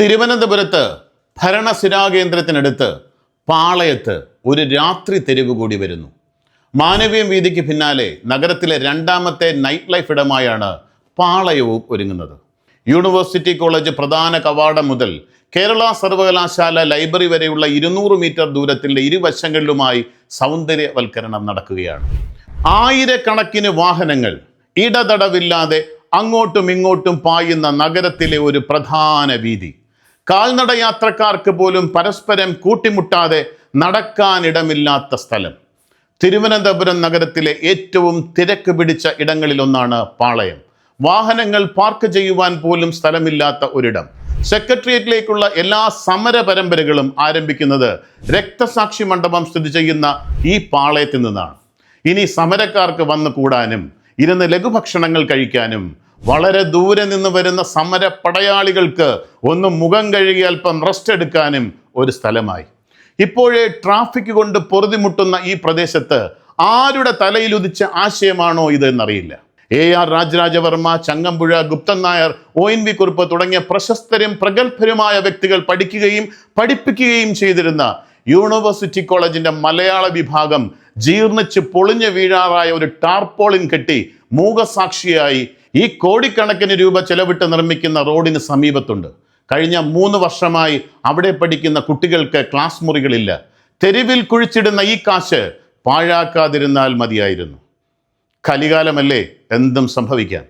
തിരുവനന്തപുരത്ത് ഭരണസിരാകേന്ദ്രത്തിനടുത്ത് പാളയത്ത് ഒരു രാത്രി തെരുവ് കൂടി വരുന്നു. മാനവീയം വീതിക്ക് പിന്നാലെ നഗരത്തിലെ രണ്ടാമത്തെ നൈറ്റ് ലൈഫ് ഇടമായാണ് പാളയവും ഒരുങ്ങുന്നത്. യൂണിവേഴ്സിറ്റി കോളേജ് പ്രധാന കവാടം മുതൽ കേരള സർവകലാശാല ലൈബ്രറി വരെയുള്ള ഇരുന്നൂറ് മീറ്റർ ദൂരത്തിന്റെ ഇരുവശങ്ങളിലുമായി സൗന്ദര്യവൽക്കരണം നടക്കുകയാണ്. ആയിരക്കണക്കിന് വാഹനങ്ങൾ ഇടതടവില്ലാതെ അങ്ങോട്ടും ഇങ്ങോട്ടും പായുന്ന നഗരത്തിലെ ഒരു പ്രധാന വീതി. കാൽനട യാത്രക്കാർക്ക് പോലും പരസ്പരം കൂട്ടിമുട്ടാതെ നടക്കാനിടമില്ലാത്ത സ്ഥലം. തിരുവനന്തപുരം നഗരത്തിലെ ഏറ്റവും തിരക്ക് പിടിച്ച ഇടങ്ങളിലൊന്നാണ് പാളയം. വാഹനങ്ങൾ പാർക്ക് ചെയ്യുവാൻ പോലും സ്ഥലമില്ലാത്ത ഒരിടം. സെക്രട്ടേറിയറ്റിലേക്കുള്ള എല്ലാ സമര പരമ്പരകളും ആരംഭിക്കുന്നത് രക്തസാക്ഷി മണ്ഡപം സ്ഥിതി ചെയ്യുന്ന ഈ പാളയത്തിൽ നിന്നാണ്. ഇനി സമരക്കാർക്ക് വന്നു കൂടാനും ഇരുന്ന് ലഘുഭക്ഷണങ്ങൾ കഴിക്കാനും വളരെ ദൂരെ നിന്ന് വരുന്ന സമര പടയാളികൾക്ക് ഒന്ന് മുഖം കഴുകി അല്പം റെസ്റ്റ് എടുക്കാനും ഒരു സ്ഥലമായി. ഇപ്പോഴേ ട്രാഫിക് കൊണ്ട് പൊറുതിമുട്ടുന്ന ഈ പ്രദേശത്ത് ആരുടെ തലയിൽ ഉദിച്ച ആശയമാണോ ഇത് എന്നറിയില്ല A R Raja Raja Varma Changampuzha Guptan Nair O N V Kurup തുടങ്ങിയ പ്രശസ്തരും പ്രഗത്ഭരുമായ വ്യക്തികൾ പഠിക്കുകയും പഠിപ്പിക്കുകയും ചെയ്തിരുന്ന യൂണിവേഴ്സിറ്റി കോളേജിന്റെ മലയാള വിഭാഗം ജീർണിച്ച് പൊളിഞ്ഞു വീഴാറായ ഒരു ടാർപോളിൻ കെട്ടി മൂകസാക്ഷിയായി ഈ കോടിക്കണക്കിന് രൂപ ചെലവിട്ട് നിർമ്മിക്കുന്ന റോഡിന് സമീപത്തുണ്ട്. കഴിഞ്ഞ മൂന്ന് വർഷമായി അവിടെ പഠിക്കുന്ന കുട്ടികൾക്ക് ക്ലാസ് മുറികളില്ല. തെരുവിൽ കുഴിച്ചിടുന്ന ഈ കാശ് പാഴാക്കാതിരുന്നാൽ മതിയായിരുന്നു. കലികാലമല്ലേ എന്തും സംഭവിക്കാം.